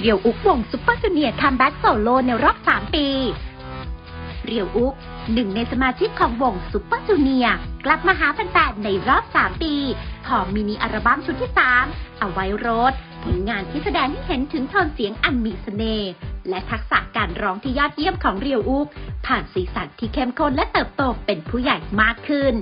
เรียวอุกวงซุปเปอร์จูเนียร์คัมแบ็กโซโลในรอบ 3 ปี เรียวอุกหนึ่งในสมาชิกของวงซุปเปอร์จูเนียร์กลับมาหาแฟนๆในรอบ 3 ปี ของมินิอัลบั้มชุดที่ 3 เอาไว้โรดผลงานที่แสดงให้เห็นถึงโทนเสียงอันมีเสน่ห์และทักษะการร้องที่ยอดเยี่ยมของเรียวอุก ผ่านสีสันที่เข้มข้นและเติบโตเป็นผู้ใหญ่มากขึ้น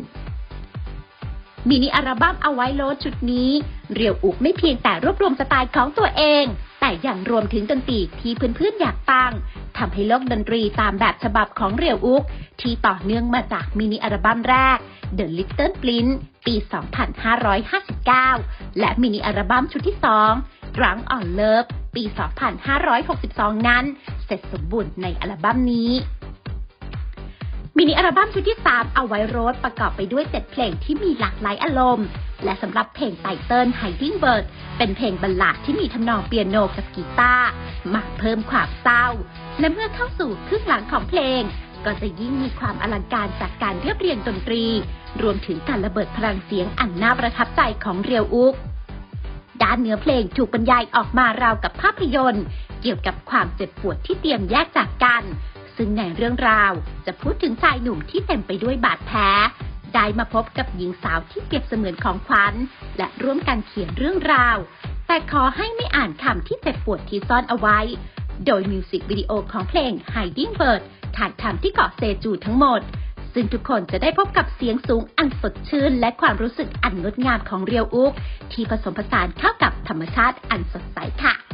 มินิอัลบั้มเอาไว้โลดชุดนี้ เรียวอุกไม่เพียงแต่รวบรวมสไตล์ของตัวเอง แต่ยังรวมถึงดนตรีที่เพื่อนๆอยากฟังทำให้โลกดนตรีตามแบบฉบับของเรียวอุก ที่ต่อเนื่องมาจากมินิอัลบั้มแรก The Little Prince ปี 2559 และมินิอัลบั้มชุดที่ 2 Drunk on Love ปี 2562 นั้น เสร็จสมบูรณ์ในอัลบั้มนี้ มินิอัลบั้มชุดที่ 3 เอาไว้โรดประกอบไปด้วย7เพลงที่มีหลากหลายอารมณ์ และสำหรับเพลงไตเติ้ล Hiding Bird เป็นเพลงบัลลาดที่มีทำนองเปียโนกับกีตาร์มาเพิ่มความเศร้า และเมื่อเข้าสู่ครึ่งหลังของเพลง ก็จะยิ่งมีความอลังการจากการเรียบเรียงดนตรี รวมถึงการระเบิดพลังเสียงอันน่าประทับใจของเรียวอุกด้านเนื้อเพลงถูกบรรยายออกมาราวกับภาพยนตร์ เกี่ยวกับความเจ็บปวดที่เตรียมแยกจากกัน ซึ่งในเรื่องราวจะพูดถึงชายหนุ่มที่เต็มไปด้วยบาดแผลได้มาพบกับหญิงสาวที่เปรียบเสมือนของขวัญและร่วมกันเขียนเรื่องราว แต่ขอให้ไม่อ่านคำที่เจ็บปวดที่ซ่อนเอาไว้ โดยมิวสิกวิดีโอของเพลง Hiding Bird ถ่ายทำที่เกาะเซจูทั้งหมด ซึ่งทุกคนจะได้พบกับเสียงสูงอันสดชื่น และความรู้สึกอันงดงามของเรียวอุก ที่ผสมผสานเข้ากับธรรมชาติอันสดใสค่ะ